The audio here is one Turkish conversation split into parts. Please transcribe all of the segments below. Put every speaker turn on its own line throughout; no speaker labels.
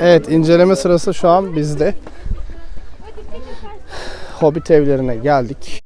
Evet inceleme sırası şu an bizde. Hobbit evlerine geldik.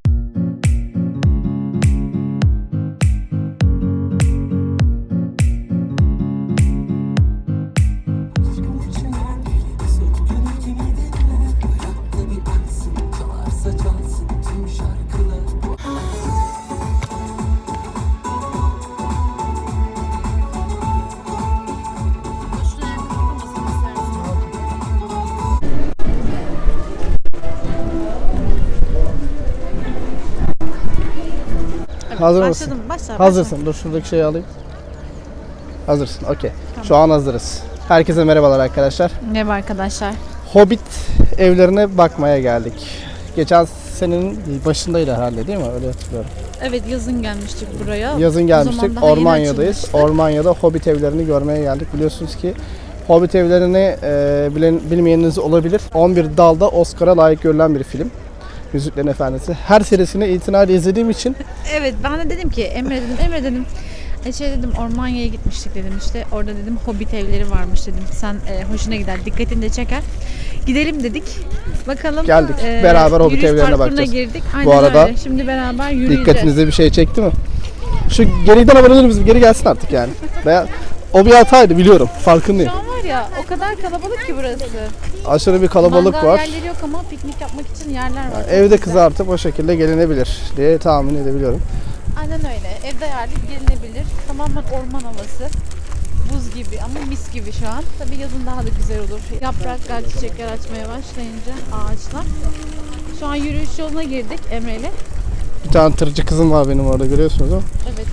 Hazır mısın?
Başladım. Başla.
Hazırsın. Dur şuradaki şeyi alayım. Hazırsın. Okey. Şu an hazırız. Herkese merhabalar arkadaşlar.
Merhaba arkadaşlar.
Hobbit evlerine bakmaya geldik. Geçen senenin başındaydı herhalde değil mi? Öyle hatırlıyorum.
Evet yazın gelmiştik buraya.
Yazın gelmiştik. Ormanya'dayız. Ormanya'da Hobbit evlerini görmeye geldik. Biliyorsunuz ki Hobbit evlerini e, bilen, bilmeyeniniz olabilir. 11 dalda Oscar'a layık görülen bir film. Yüzüklerin Efendisi. Her serisini itinayla izlediğim için
Evet ben de dedim ki Emre dedim Emre dedim e şey dedim Ormanya'ya gitmiştik dedim işte orada dedim hobbit evleri varmış dedim sen e, hoşuna gider dikkatini de çeker gidelim dedik bakalım e,
Geldik. Beraber hobbit evlerine bakacağız.
girdik Aynen
Bu arada
öyle. şimdi beraber yürüyeceğiz
dikkatinize bir şey çekti mi? Şu geriden alabilir miyiz? Geri gelsin artık yani. Veya o bir hataydı biliyorum. Farkındayım.
Var ya o kadar kalabalık ki burası
Aşırı bir kalabalık
Mangal
var.
yerleri yok ama piknik yapmak için yerler var
Yani evde kızartıp o şekilde gelinebilir diye tahmin edebiliyorum.
Aynen öyle. Evde ayarlayıp gelinebilir. Tamamen orman havası. Buz gibi ama mis gibi şu an. Tabii yazın daha da güzel olur. Yapraklar, çiçekler açmaya başlayınca ağaçlar. Şu an yürüyüş yoluna girdik Emre'yle.
Bir tane tırcı kızım var benim orada görüyorsunuz mi?
Evet.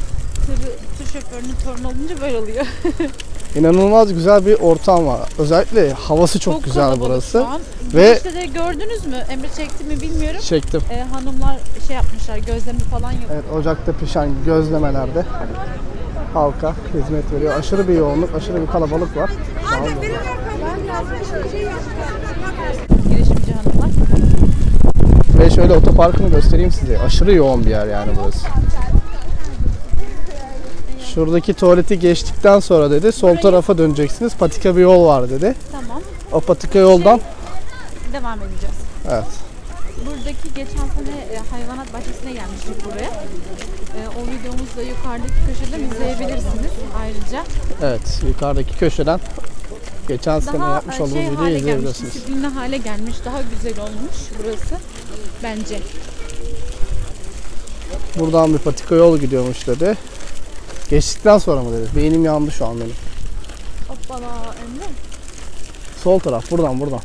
Tır, tır şoförünün torunu olunca böyle oluyor.
İnanılmaz güzel bir ortam var. Özellikle havası çok, güzel
kalabalık
burası. Ve-
İşte de gördünüz mü? Emre çekti mi bilmiyorum.
Çektim.
Ee, hanımlar şey yapmışlar, gözlemi falan yapıyor.
Evet ocakta pişen gözlemelerde halka hizmet veriyor. Aşırı bir yoğunluk, aşırı bir kalabalık var. An burada.
Girişimci hanımlar.
Ve şöyle otoparkını göstereyim size. Aşırı yoğun bir yer yani burası. Şuradaki tuvaleti geçtikten sonra dedi sol tarafa döneceksiniz. Patika bir yol var dedi.
Tamam.
O patika yoldan
Devam edeceğiz.
evet.
Buradaki geçen sene e, hayvanat bahçesine gelmiştik buraya. E, o videomuzu da yukarıdaki köşeden izleyebilirsiniz ayrıca.
Evet, yukarıdaki köşeden geçen sene
Daha
yapmış
e,
olduğumuz
şey
videoyu
hale gelmiş,
izleyebilirsiniz.
disiplinli hale gelmiş, daha güzel olmuş burası bence.
Buradan bir patika yol gidiyormuş dedi. Geçtikten sonra mı dedi? Beynim yandı şu an benim.
Hoppala Emre.
Sol taraf, buradan buradan.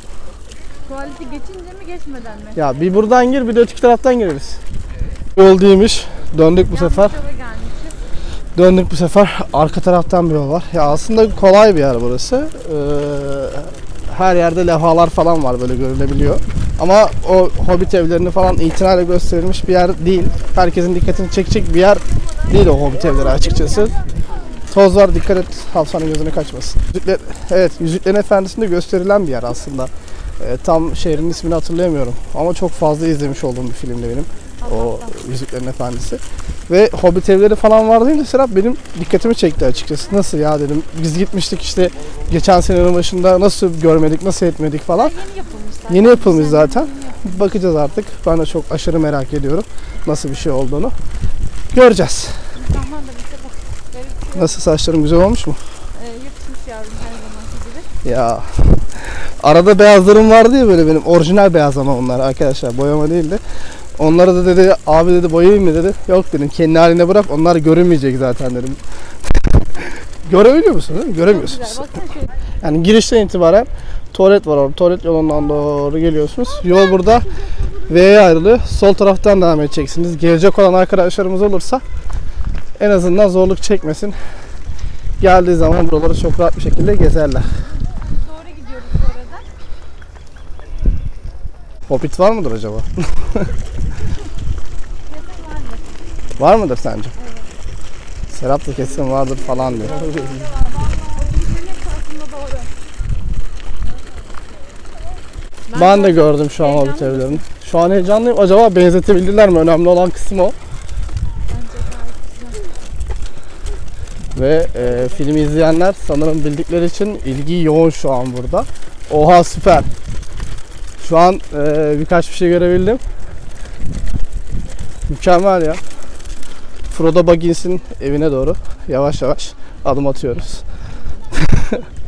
Tuvaleti geçince mi geçmeden mi?
Ya bir buradan gir, bir de öteki taraftan gireriz. Yol değilmiş. Döndük bu sefer.
Yanlış.
Döndük bu sefer. Arka taraftan bir yol var. Ya aslında kolay bir yer burası. Ee, her yerde levhalar falan var böyle görülebiliyor. Ama o hobbit evlerini falan itinayla gösterilmiş bir yer değil. Herkesin dikkatini çekecek bir yer değil o hobbit evleri açıkçası. Toz var dikkat et Hafsa'nın gözüne kaçmasın. Yüzükler, evet Yüzüklerin Efendisi'nde gösterilen bir yer aslında. Ee, tam şehrin ismini hatırlayamıyorum. Ama çok fazla izlemiş olduğum bir filmdi benim. O Yüzüklerin Efendisi. Ve Hobbit evleri falan var deyince Serap benim dikkatimi çekti açıkçası. Nasıl ya dedim. Biz gitmiştik işte geçen senenin başında nasıl görmedik, nasıl etmedik falan.
Yeni yapılmış.
Yeni yapılmış zaten. Bakacağız artık. Ben de çok aşırı merak ediyorum nasıl bir şey olduğunu. Göreceğiz. Nasıl saçlarım güzel olmuş mu?
e, yırtmış yavrum her zamanki gibi.
Ya arada beyazlarım vardı ya böyle benim orijinal beyaz ama onlar arkadaşlar boyama değildi. Onlara da dedi abi dedi boyayayım mı dedi. Yok dedim kendi haline bırak onlar görünmeyecek zaten dedim. Görebiliyor musun? Göremiyorsunuz.
güzel.
Yani girişten itibaren tuvalet var orada. Tuvalet yolundan doğru geliyorsunuz. Yol burada V'ye ayrılıyor. Sol taraftan devam edeceksiniz. Gelecek olan arkadaşlarımız olursa en azından zorluk çekmesin. Geldiği zaman buraları çok rahat bir şekilde gezerler.
Doğru gidiyoruz bu arada.
Var mıdır acaba?
Kesin vardır.
Var mıdır sence? Serap da kesin vardır falan diyor.
Otobüsün aslında doğru.
Ben de gördüm şu an Hobbit evlerini. Şu an heyecanlıyım. Acaba benzetebildiler mi? Önemli olan kısım o. Ve e, filmi izleyenler sanırım bildikleri için ilgi yoğun şu an burada. Oha süper. Şu an e, birkaç bir şey görebildim. Mükemmel ya. Frodo Baggins'in evine doğru yavaş yavaş adım atıyoruz.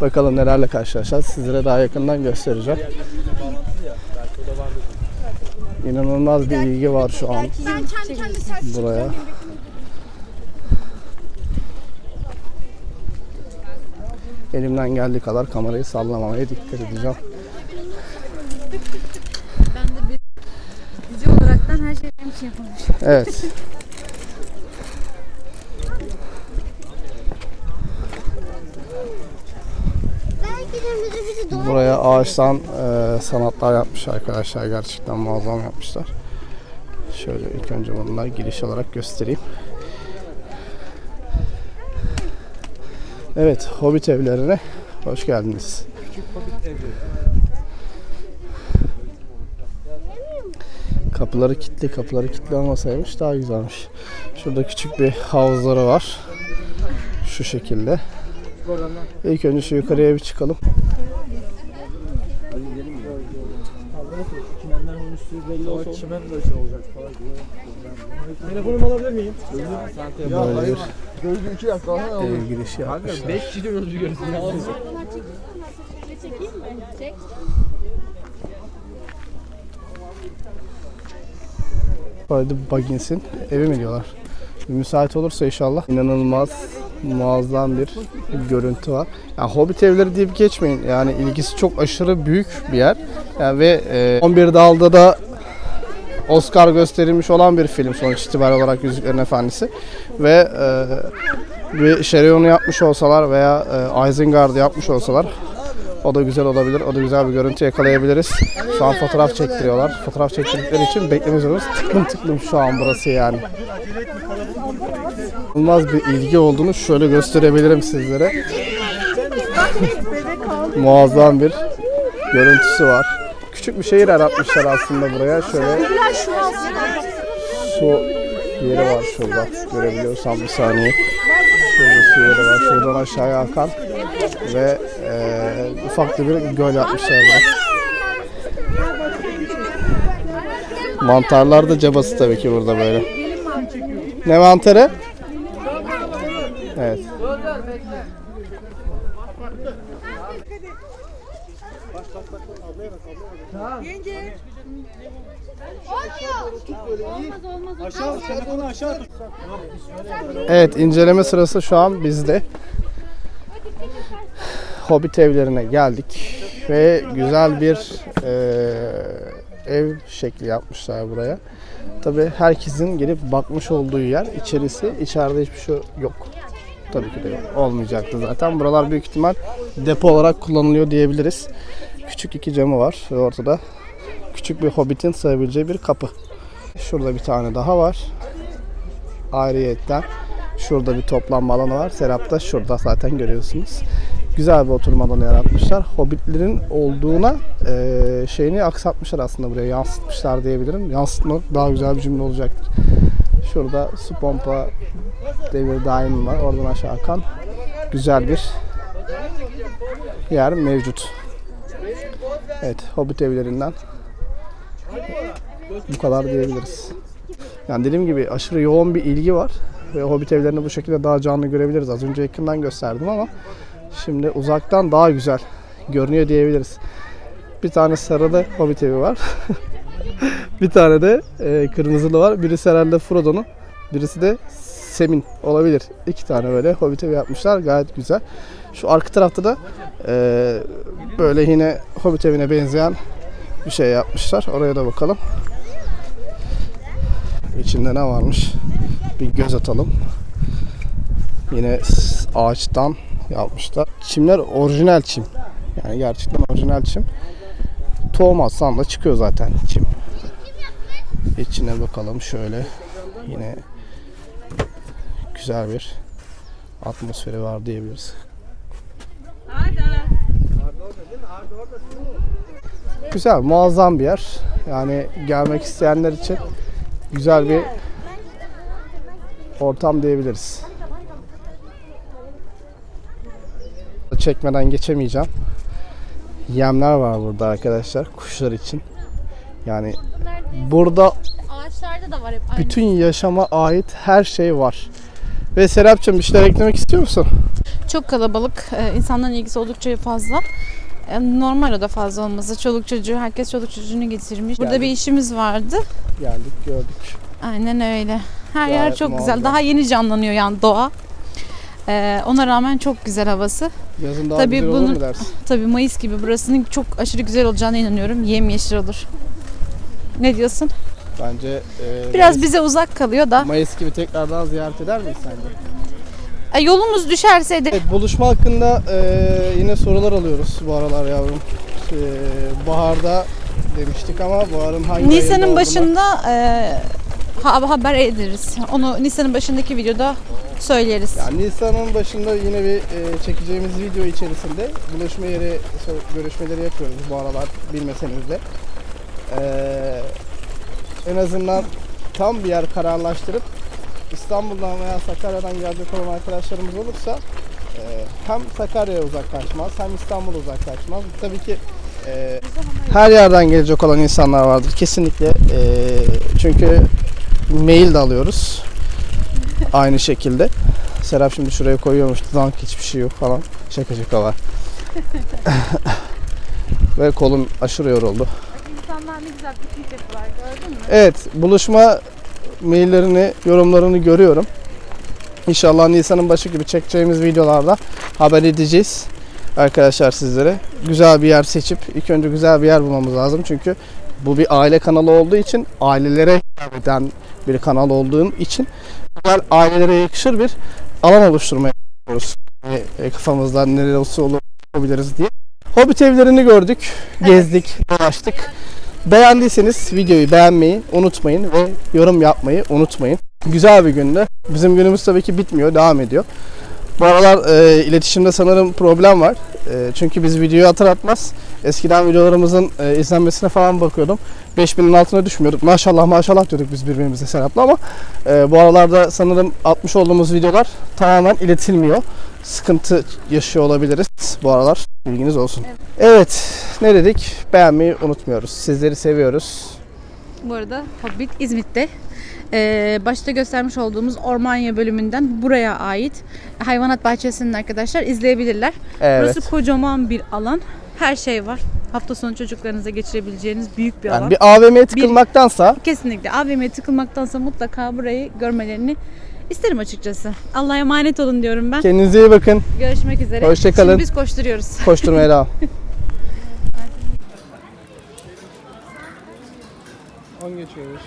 Bakalım nelerle karşılaşacağız. Sizlere daha yakından göstereceğim. İnanılmaz bir ilgi var şu an buraya. Elimden geldiği kadar kamerayı sallamamaya dikkat edeceğim.
Ben de bir olaraktan her şey benim için yapılmış.
Evet.
Belki de müze bizi doğru
Buraya ağaçtan e, sanatlar yapmış arkadaşlar. Gerçekten muazzam yapmışlar. Şöyle ilk önce bununla giriş olarak göstereyim. Evet, Hobbit evlerine hoş geldiniz. Kapıları kilitli, kapıları kilitli olmasaymış daha güzelmiş. Şurada küçük bir havuzları var. Şu şekilde. İlk önce şu yukarıya bir çıkalım.
Telefonumu alabilir miyim?
Böyle bir
Gözlü iki dakika sonra
ev girişi yapmışlar.
5 kişi de gözlü görsün. Ya.
Böyle Baggins'in evi mi diyorlar? Müsait olursa inşallah inanılmaz muazzam bir görüntü var. Yani Hobbit evleri deyip geçmeyin. Yani ilgisi çok aşırı büyük bir yer. Yani ve e, 11 dalda da Oscar gösterilmiş olan bir film sonuç itibariyle olarak Yüzüklerin Efendisi. Ve e, bir Şerion'u yapmış olsalar veya e, Isengard'ı yapmış olsalar o da güzel olabilir. O da güzel bir görüntü yakalayabiliriz. Şu an fotoğraf çektiriyorlar. Fotoğraf çektirdikleri için bekleme zorundayız. Tıklım tıklım şu an burası yani. İnanılmaz bir ilgi olduğunu şöyle gösterebilirim sizlere. Muazzam bir görüntüsü var. Küçük bir şehir yaratmışlar aslında buraya. Şöyle su yeri var şurada. Görebiliyorsam bir saniye. Şurada su yeri var. Şuradan aşağıya akan ve eee ufak bir göl yapmışlar buraya. Mantarlar da cabası tabii ki burada böyle. Ne mantarı? Evet. Evet inceleme sırası şu an bizde. Hobbit evlerine geldik ve güzel bir eee, ev şekli yapmışlar buraya. Tabi herkesin gelip bakmış olduğu yer içerisi. İçeride hiçbir şey yok. Tabii ki de yok. Olmayacaktı zaten. Buralar büyük ihtimal depo olarak kullanılıyor diyebiliriz. Küçük iki camı var ve ortada küçük bir hobbitin sığabileceği bir kapı. Şurada bir tane daha var. Ayrıyetten şurada bir toplanma alanı var. Serap da şurada zaten görüyorsunuz. Güzel bir oturma alanı yaratmışlar. Hobbitlerin olduğuna eee, şeyini aksatmışlar aslında buraya. Yansıtmışlar diyebilirim. Yansıtmak daha güzel bir cümle olacaktır. Şurada su pompa devir daim var. Oradan aşağı akan güzel bir yer mevcut. Evet, Hobbit evlerinden bu kadar diyebiliriz. Yani dediğim gibi aşırı yoğun bir ilgi var ve Hobbit evlerini bu şekilde daha canlı görebiliriz. Az önce yakından gösterdim ama şimdi uzaktan daha güzel görünüyor diyebiliriz. Bir tane sarılı Hobbit evi var. bir tane de e, kırmızılı var. Birisi herhalde Frodo'nun, birisi de Sem'in olabilir. İki tane böyle Hobbit evi yapmışlar. Gayet güzel. Şu arka tarafta da e, böyle yine Hobbit evine benzeyen bir şey yapmışlar. Oraya da bakalım. İçinde ne varmış? Bir göz atalım. Yine ağaçtan yapmışlar. Çimler orijinal çim. Yani gerçekten orijinal çim. Tohum atsan da çıkıyor zaten çim. İçine bakalım şöyle. Yine güzel bir atmosferi var diyebiliriz. Güzel, muazzam bir yer. Yani gelmek isteyenler için güzel bir ortam diyebiliriz. çekmeden geçemeyeceğim. Yemler var burada arkadaşlar kuşlar için. Yani burada
Ağaçlarda da var hep aynı.
bütün yaşama ait her şey var. Ve Serapcığım bir şeyler eklemek istiyor musun?
Çok kalabalık. Ee, insanların ilgisi oldukça fazla. Normal o da fazla olması. Çoluk çocuğu, herkes çoluk çocuğunu getirmiş. Burada
Geldik.
bir işimiz vardı.
Geldik gördük.
Aynen öyle. Her yer
Gayet
çok
muazzam.
güzel. Daha yeni canlanıyor yani doğa. Ee, ona rağmen çok güzel havası.
Yazın daha
Tabii
güzel olur mu dersin?
Tabii Mayıs gibi burasının çok aşırı güzel olacağına inanıyorum. Yemyeşil olur. Ne diyorsun?
Bence e,
Biraz
Mayıs,
bize uzak kalıyor da.
Mayıs gibi tekrardan ziyaret eder miyiz sence?
E, yolumuz düşerse de
Evet, buluşma hakkında e, yine sorular alıyoruz bu aralar yavrum. E, baharda demiştik ama baharın hangi
Nisan'ın başında e, ha- haber ederiz. Onu Nisan'ın başındaki videoda söyleriz.
Yani Nisan'ın başında yine bir e, çekeceğimiz video içerisinde buluşma yeri so- görüşmeleri yapıyoruz bu aralar bilmeseniz de. E, en azından tam bir yer kararlaştırıp İstanbul'dan veya Sakarya'dan gelecek olan arkadaşlarımız olursa e, hem Sakarya'ya uzaklaşmaz hem İstanbul'a uzaklaşmaz. Tabii ki e, her yerden gelecek olan insanlar vardır kesinlikle. E, çünkü mail de alıyoruz. Aynı şekilde. Serap şimdi şuraya koyuyormuş. Dank hiçbir şey yok falan. Şaka şaka var. Ve kolum aşırı yoruldu.
İnsanlar ne güzel piknik yapıyorlar gördün mü?
Evet, buluşma maillerini, yorumlarını görüyorum. İnşallah Nisan'ın başı gibi çekeceğimiz videolarda haber edeceğiz arkadaşlar sizlere. Güzel bir yer seçip ilk önce güzel bir yer bulmamız lazım. Çünkü bu bir aile kanalı olduğu için ailelere hitap eden bir kanal olduğu için güzel ailelere yakışır bir alan oluşturmaya çalışıyoruz. E, kafamızda neresi olur yapabiliriz diye. Hobbit evlerini gördük, gezdik, dolaştık. Beğendiyseniz videoyu beğenmeyi unutmayın ve yorum yapmayı unutmayın. Güzel bir gündü. Bizim günümüz tabii ki bitmiyor, devam ediyor. Bu aralar e, iletişimde sanırım problem var. E, çünkü biz videoyu atır atmaz eskiden videolarımızın e, izlenmesine falan bakıyordum. 5000'in altına düşmüyorduk. Maşallah maşallah diyorduk biz birbirimize Serap'la ama e, bu aralarda sanırım atmış olduğumuz videolar tamamen iletilmiyor. Sıkıntı yaşıyor olabiliriz bu aralar. Bilginiz olsun. Evet, ne dedik? Beğenmeyi unutmuyoruz. Sizleri seviyoruz.
Bu arada Hobbit İzmit'te. Ee, başta göstermiş olduğumuz Ormanya bölümünden buraya ait hayvanat bahçesinin arkadaşlar izleyebilirler.
Evet.
Burası kocaman bir alan. Her şey var. Hafta sonu çocuklarınıza geçirebileceğiniz büyük bir alan.
Yani bir AVM'ye tıkılmaktansa
Kesinlikle AVM'ye tıkılmaktansa mutlaka burayı görmelerini isterim açıkçası. Allah'a emanet olun diyorum ben.
kendinize iyi bakın.
Görüşmek üzere.
Hoşça kalın.
Şimdi biz koşturuyoruz.
Koşturmaya devam. 10 geçiyoruz.